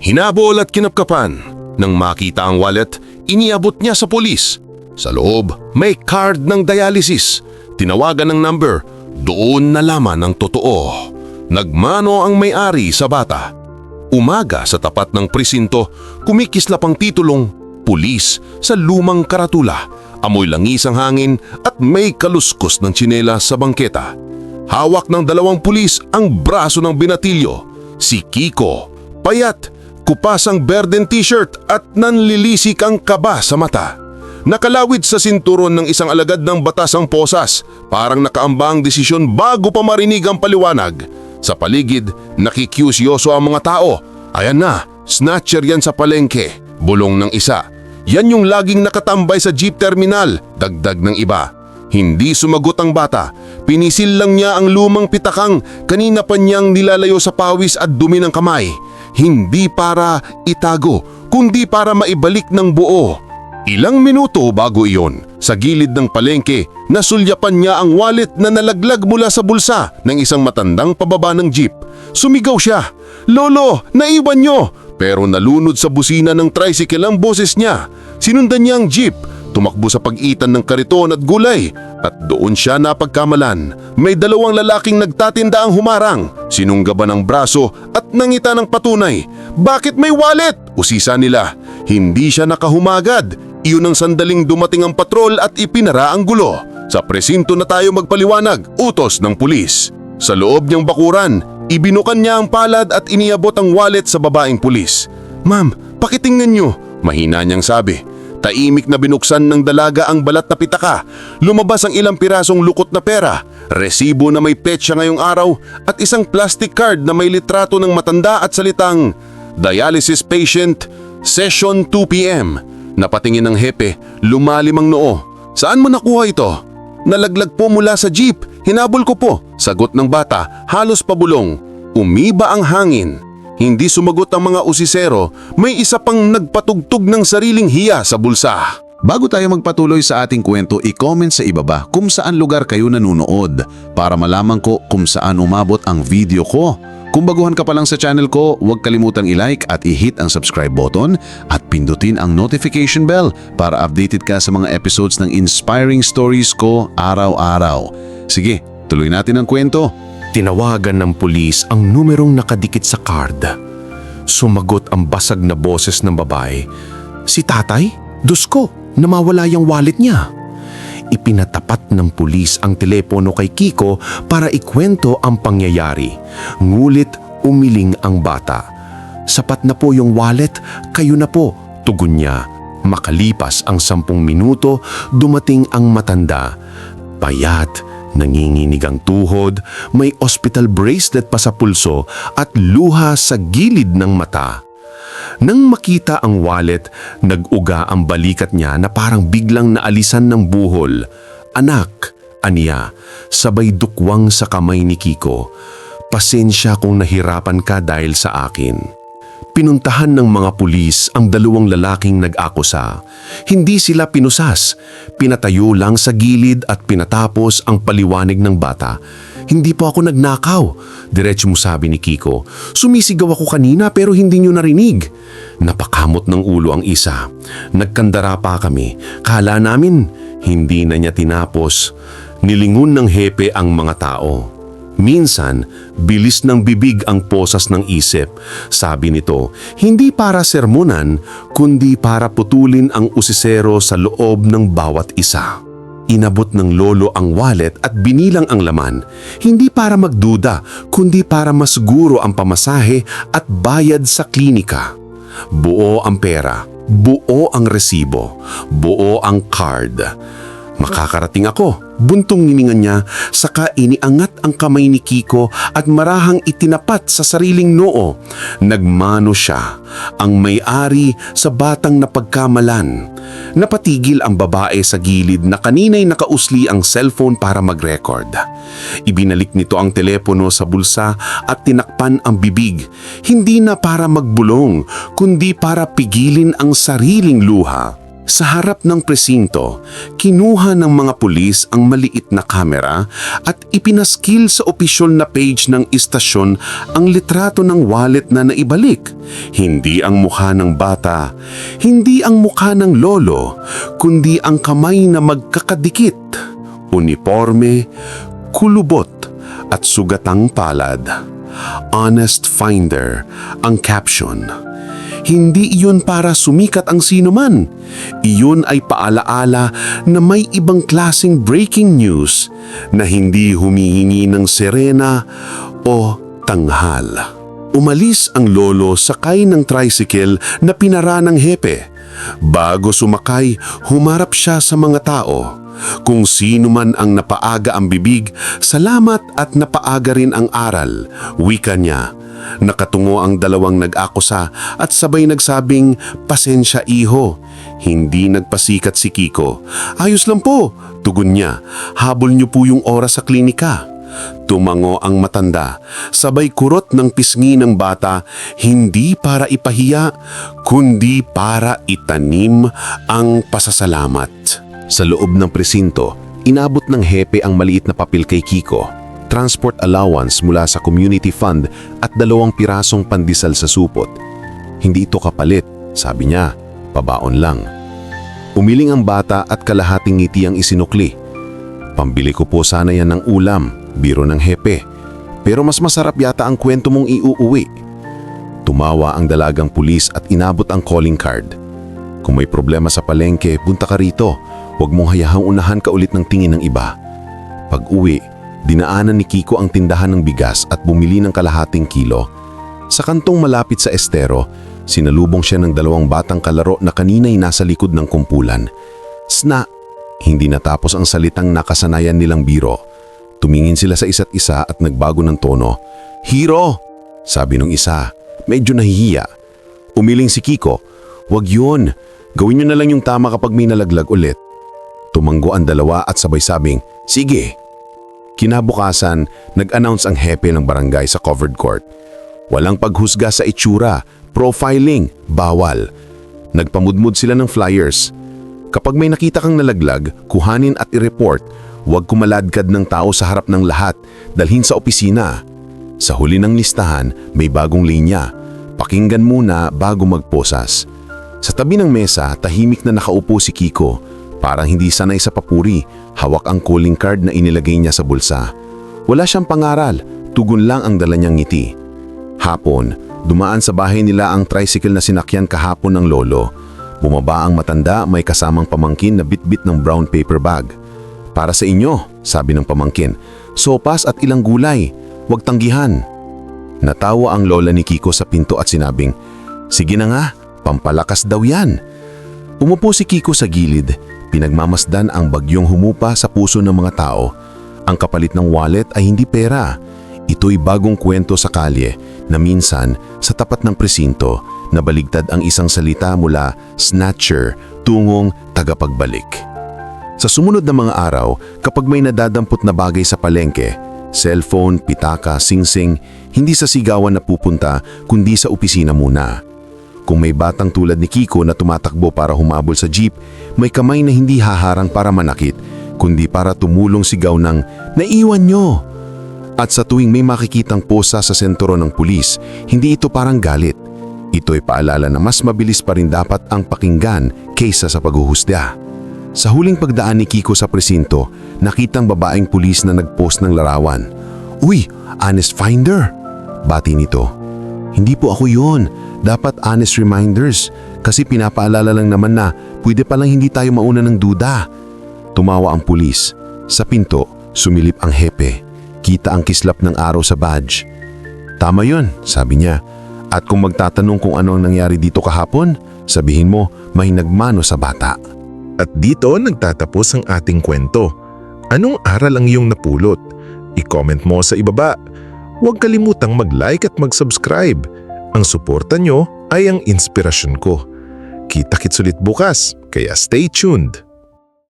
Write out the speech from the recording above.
Hinabol at kinapkapan. Nang makita ang wallet, iniabot niya sa polis. Sa loob, may card ng dialysis. Tinawagan ng number. Doon nalaman ang totoo. Nagmano ang may-ari sa bata. Umaga sa tapat ng presinto, kumikislap ang titulong Pulis sa lumang karatula. Amoy langis ang hangin at may kaluskos ng tsinela sa bangketa. Hawak ng dalawang pulis ang braso ng binatilyo. Si Kiko, payat, kupas ang berden t-shirt at nanlilisik ang kaba sa mata. Nakalawid sa sinturon ng isang alagad ng batas ang posas, parang nakaamba ang desisyon bago pa marinig ang paliwanag. Sa paligid, nakikiusyoso ang mga tao. Ayan na, snatcher yan sa palengke, bulong ng isa. Yan yung laging nakatambay sa jeep terminal, dagdag ng iba. Hindi sumagot ang bata. Pinisil lang niya ang lumang pitakang kanina pa niyang nilalayo sa pawis at dumi ng kamay. Hindi para itago, kundi para maibalik ng buo. Ilang minuto bago iyon, sa gilid ng palengke, nasulyapan niya ang wallet na nalaglag mula sa bulsa ng isang matandang pababa ng jeep. Sumigaw siya, Lolo, naiwan niyo! Pero nalunod sa busina ng tricycle ang boses niya. Sinundan niya ang jeep, tumakbo sa pag-itan ng kariton at gulay at doon siya napagkamalan. May dalawang lalaking nagtatinda ang humarang, sinunggaban ng braso at nangita ng patunay. Bakit may wallet? Usisa nila. Hindi siya nakahumagad. Iyon ang sandaling dumating ang patrol at ipinara ang gulo. Sa presinto na tayo magpaliwanag, utos ng pulis. Sa loob niyang bakuran, ibinukan niya ang palad at iniabot ang wallet sa babaeng pulis. Ma'am, pakitingnan niyo, mahina niyang sabi. Taimik na binuksan ng dalaga ang balat na pitaka. Lumabas ang ilang pirasong lukot na pera, resibo na may petsa ngayong araw at isang plastic card na may litrato ng matanda at salitang Dialysis Patient, Session 2pm. Napatingin ng hepe, lumalim ang noo. Saan mo nakuha ito? Nalaglag po mula sa jeep. Hinabol ko po. Sagot ng bata, halos pabulong. Umiba ang hangin. Hindi sumagot ang mga usisero, may isa pang nagpatugtog ng sariling hiya sa bulsa. Bago tayo magpatuloy sa ating kwento, i-comment sa ibaba kung saan lugar kayo nanunood para malaman ko kung saan umabot ang video ko. Kung baguhan ka pa lang sa channel ko, huwag kalimutang i-like at i-hit ang subscribe button at pindutin ang notification bell para updated ka sa mga episodes ng inspiring stories ko araw-araw. Sige, tuloy natin ang kwento. Tinawagan ng pulis ang numerong nakadikit sa card. Sumagot ang basag na boses ng babae. Si tatay? Dusko, namawala yung wallet niya. Ipinatapat ng pulis ang telepono kay Kiko para ikwento ang pangyayari. Ngulit umiling ang bata. Sapat na po yung wallet, kayo na po, tugon niya. Makalipas ang sampung minuto, dumating ang matanda. Payat, nanginginig ang tuhod, may hospital bracelet pa sa pulso at luha sa gilid ng mata. Nang makita ang wallet, nag-uga ang balikat niya na parang biglang naalisan ng buhol. Anak, aniya, sabay dukwang sa kamay ni Kiko. Pasensya kung nahirapan ka dahil sa akin. Pinuntahan ng mga pulis ang dalawang lalaking nag-akusa. Hindi sila pinusas. Pinatayo lang sa gilid at pinatapos ang paliwanag ng bata. Hindi po ako nagnakaw. Diretso mo sabi ni Kiko. Sumisigaw ako kanina pero hindi nyo narinig. Napakamot ng ulo ang isa. Nagkandara pa kami. Kala namin hindi na niya tinapos. Nilingon ng hepe ang mga tao. Minsan, bilis ng bibig ang posas ng isip. Sabi nito, hindi para sermonan, kundi para putulin ang usisero sa loob ng bawat isa. Inabot ng lolo ang wallet at binilang ang laman, hindi para magduda, kundi para masguro ang pamasahe at bayad sa klinika. Buo ang pera, buo ang resibo, buo ang card. Makakarating ako, buntong niningan niya, saka iniangat ang kamay ni Kiko at marahang itinapat sa sariling noo. Nagmano siya, ang may-ari sa batang napagkamalan. Napatigil ang babae sa gilid na kaninay nakausli ang cellphone para mag-record. Ibinalik nito ang telepono sa bulsa at tinakpan ang bibig, hindi na para magbulong, kundi para pigilin ang sariling luha. Sa harap ng presinto, kinuha ng mga pulis ang maliit na kamera at ipinaskil sa opisyol na page ng istasyon ang litrato ng wallet na naibalik. Hindi ang mukha ng bata, hindi ang mukha ng lolo, kundi ang kamay na magkakadikit. Uniforme, kulubot at sugatang palad. Honest Finder ang caption. Hindi iyon para sumikat ang sino man. Iyon ay paalaala na may ibang klasing breaking news na hindi humihingi ng serena o tanghal. Umalis ang lolo sakay ng tricycle na pinara ng hepe. Bago sumakay, humarap siya sa mga tao. Kung sino man ang napaaga ang bibig, salamat at napaaga rin ang aral, wika niya. Nakatungo ang dalawang nag-akusa at sabay nagsabing, pasensya iho. Hindi nagpasikat si Kiko. Ayos lang po, tugon niya. Habol niyo po yung oras sa klinika. Tumango ang matanda, sabay kurot ng pisngi ng bata, hindi para ipahiya, kundi para itanim ang pasasalamat. Sa loob ng presinto, inabot ng hepe ang maliit na papel kay Kiko. Transport allowance mula sa community fund at dalawang pirasong pandesal sa supot. Hindi ito kapalit, sabi niya, pabaon lang. Umiling ang bata at kalahating ngiti ang isinukli. Pambili ko po sana yan ng ulam, biro ng hepe. Pero mas masarap yata ang kwento mong iuuwi. Tumawa ang dalagang pulis at inabot ang calling card. Kung may problema sa palengke, punta ka rito. Huwag mong hayahang unahan ka ulit ng tingin ng iba. Pag uwi, dinaanan ni Kiko ang tindahan ng bigas at bumili ng kalahating kilo. Sa kantong malapit sa estero, sinalubong siya ng dalawang batang kalaro na kanina'y nasa likod ng kumpulan. Sna, hindi natapos ang salitang nakasanayan nilang biro. Tumingin sila sa isa't isa at nagbago ng tono. Hero! Sabi nung isa, medyo nahihiya. Umiling si Kiko, wag yun. Gawin nyo na lang yung tama kapag may nalaglag ulit. Tumanggo ang dalawa at sabay sabing, sige. Kinabukasan, nag-announce ang hepe ng barangay sa covered court. Walang paghusga sa itsura, profiling, bawal. Nagpamudmud sila ng flyers. Kapag may nakita kang nalaglag, kuhanin at i-report. Huwag kumaladkad ng tao sa harap ng lahat, dalhin sa opisina. Sa huli ng listahan, may bagong linya. Pakinggan muna bago magposas. Sa tabi ng mesa, tahimik na nakaupo si Kiko. Parang hindi sanay sa papuri, hawak ang calling card na inilagay niya sa bulsa. Wala siyang pangaral, tugon lang ang dala niyang ngiti. Hapon, dumaan sa bahay nila ang tricycle na sinakyan kahapon ng lolo. Bumaba ang matanda may kasamang pamangkin na bitbit ng brown paper bag. Para sa inyo, sabi ng pamangkin, sopas at ilang gulay, huwag tanggihan. Natawa ang lola ni Kiko sa pinto at sinabing, Sige na nga, pampalakas daw yan. Umupo si Kiko sa gilid, pinagmamasdan ang bagyong humupa sa puso ng mga tao. Ang kapalit ng wallet ay hindi pera. Ito'y bagong kwento sa kalye na minsan sa tapat ng presinto nabaligtad ang isang salita mula snatcher tungong tagapagbalik. Sa sumunod na mga araw, kapag may nadadampot na bagay sa palengke, cellphone, pitaka, singsing, hindi sa sigawan na pupunta kundi sa opisina muna. Kung may batang tulad ni Kiko na tumatakbo para humabol sa jeep, may kamay na hindi haharang para manakit, kundi para tumulong sigaw ng, Naiwan nyo! At sa tuwing may makikitang posa sa sentro ng pulis, hindi ito parang galit. Ito'y paalala na mas mabilis pa rin dapat ang pakinggan kaysa sa paghuhusga. Sa huling pagdaan ni Kiko sa presinto, nakitang babaeng pulis na nagpost ng larawan. Uy, honest finder! Bati nito. Hindi po ako yun. Dapat honest reminders. Kasi pinapaalala lang naman na pwede palang hindi tayo mauna ng duda. Tumawa ang pulis. Sa pinto, sumilip ang hepe. Kita ang kislap ng araw sa badge. Tama yun, sabi niya. At kung magtatanong kung ano ang nangyari dito kahapon, sabihin mo may nagmano sa bata. At dito nagtatapos ang ating kwento. Anong aral ang iyong napulot? I-comment mo sa ibaba. Huwag kalimutang mag-like at mag-subscribe. Ang suporta nyo ay ang inspirasyon ko. Kita-kits ulit bukas, kaya stay tuned.